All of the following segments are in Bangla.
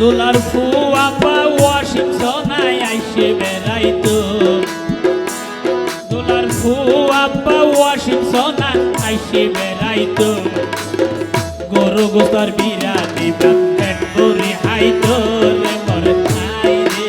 দোলার ফুয়া পা ওয়াশিংটনায় আইসে বেড়াইতো। দোলার ফুয়া পা ওয়াশিংটনায় আইসে বেড়াইতো। গরু গোসার বিরানি পেট ভরি হাইতো রে মর খাই রে।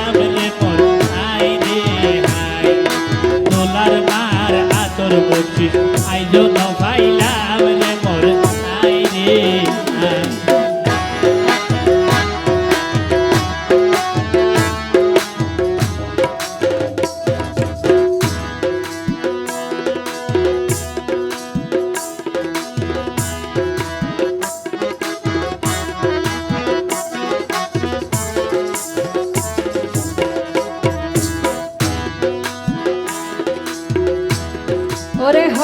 I don't know.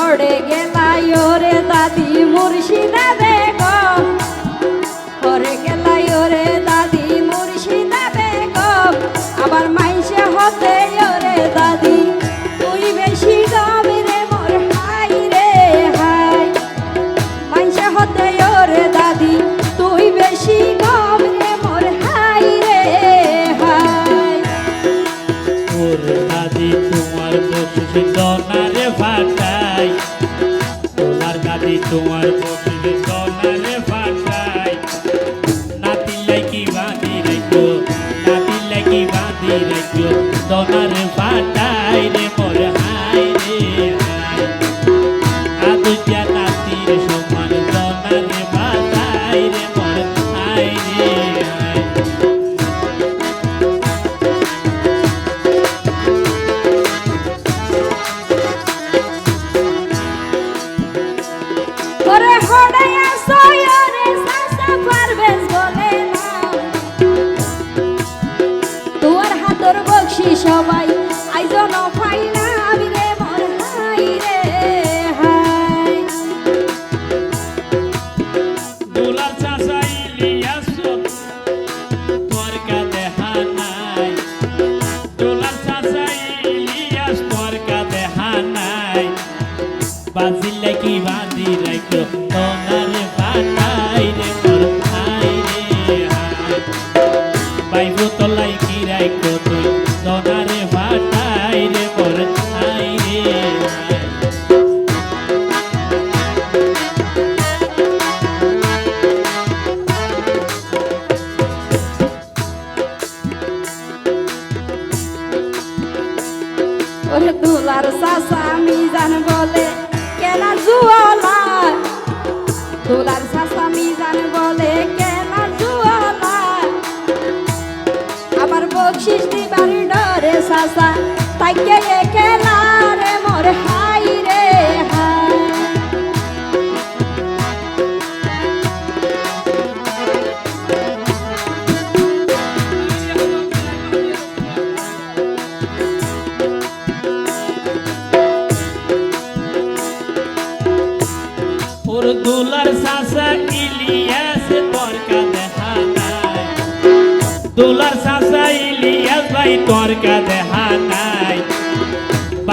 পড়ে গেলায় রে দাদি মুর্শিদাদে সোনার পাটাই রে মোর হাই রে হাই আদু জানাতির সমান সোনার পাটাই রে মোর হাই রে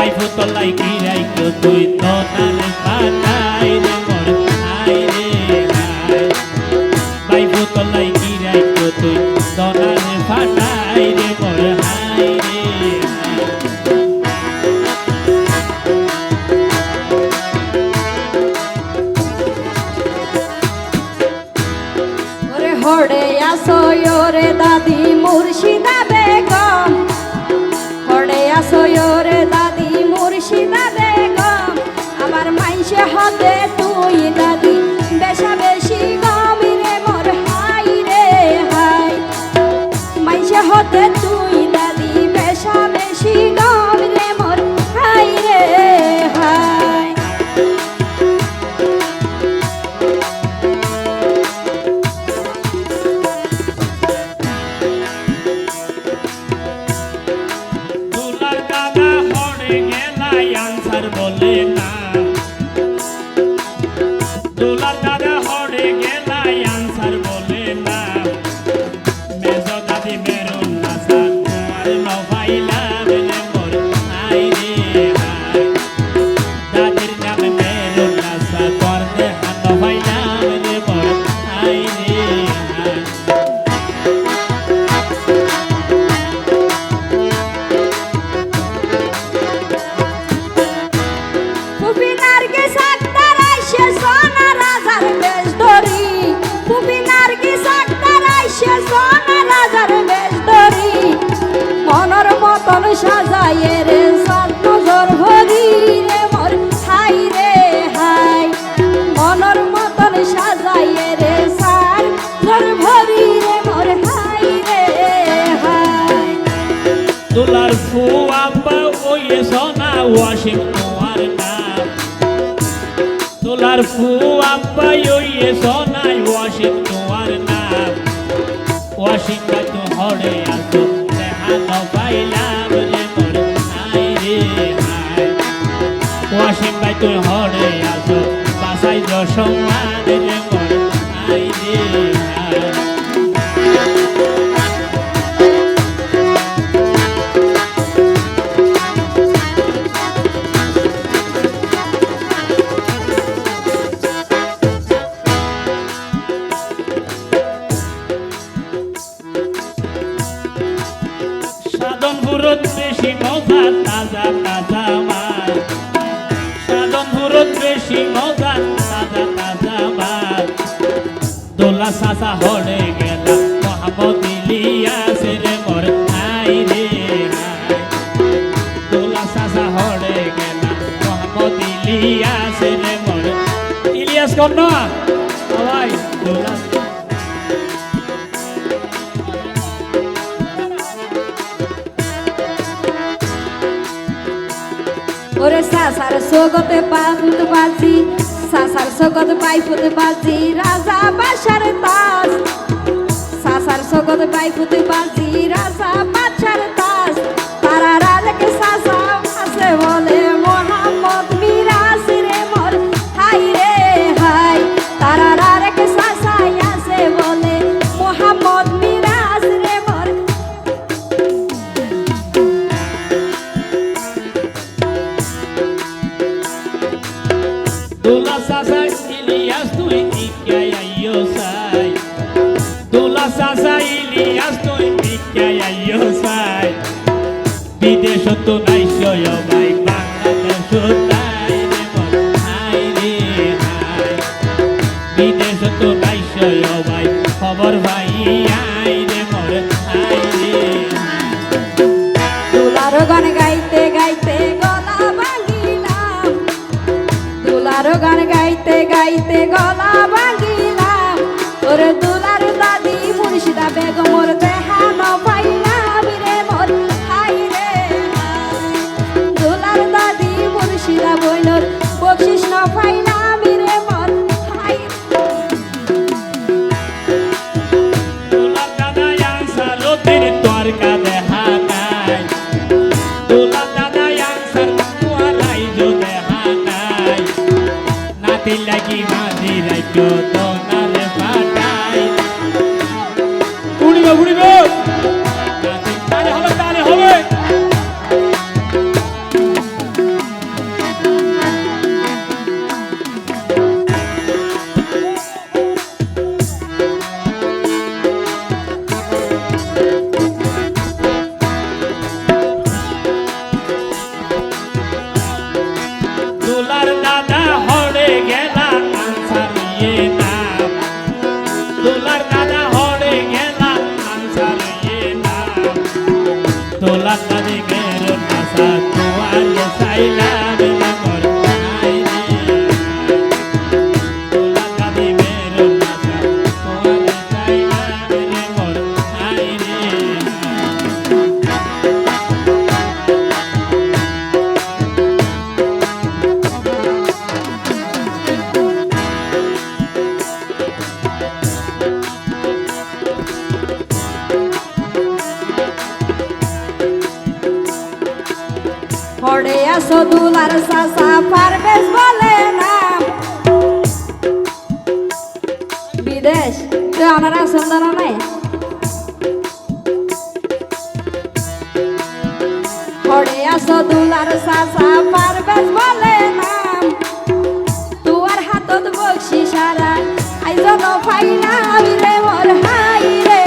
তলাই ফুতলাই গিরাই কেউ তুই তনাল পাতাই রে মর আই রে বাই ফুতলাই গিরাই কেউ তুই তনাল ফাটাই হতে তুই দাদি বেশা বেশি গম রে মোর হাই রে হাই। মাইসে হতে তুই দাদি বেশা বেশি গম ওই সোনা ওয়াশিং তোমার নাম তোলার ফুয়াব্বা ওই সোনাই ওয়াশিং তোমার নাম ওয়াশিং বা তো হড়ে আসো দেহানো পাইলাম রে মোর হাই রে হাই ওয়াশিং বাই তুই হড়ে আসো বাসাই দশমান রে মোর হাই রে সাসা হড়ে গেলা। মোহাম্মদ ইলিয়াস রে মোর হাই রে দোলা সাসা হড়ে গেলা। মোহাম্মদ ইলিয়াস রে মোর ইলিয়াস কন্যা সবাই ওরে সাসার সোগতে পান্ত বাজি। সাসার সোগত পাইপুতে বাজি রাজা বাসার তাস। সাসার সোগত পাইপুতে বাজি রাজা sasa Ilias তুই টিকাই আইও Dula sasa Ilias তুই টিকাই আইও সাই। বিদেশ তো নাই সয় ভাই বাংলাদেশ তাই রে হাই রে হাই। বিদেশ তো নাই সয় ভাই খবর ভাই আই রে মোর হাই রে হাই। দুলার গাইতে গলা বিদেশ তুই ওনারা সুন্দর নাই হরে আসো দুলার চাচা পারবেশ বলে নাম তুয়ার হাতত বকশি সারা আইজন ফাইনা রে মোর হাই রে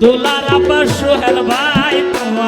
দুলার আব্বা সোহেল ভাই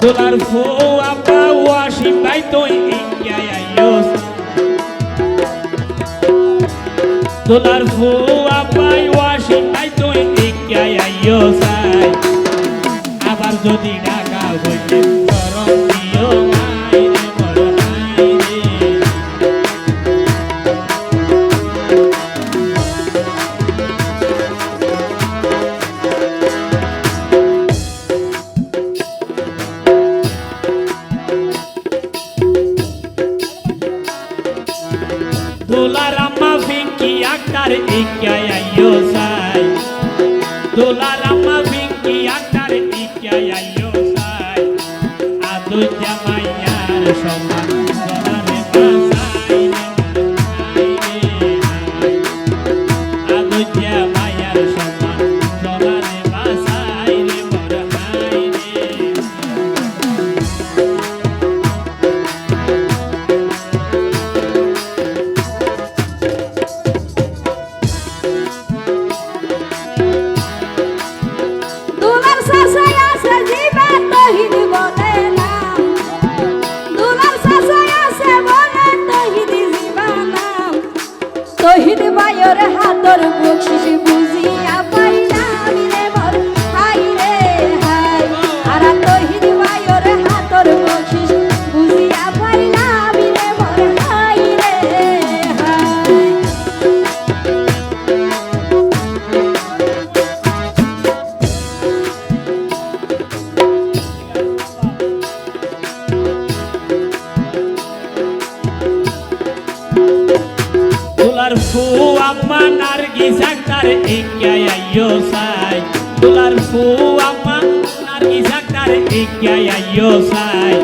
Dolar fo apa washing by toy india ayos Dolar fo apa যদি ঢাকা হইতে nargis aktar ikkay ayyo sai Dolar fu amma nargis aktar ikkay ayyo sai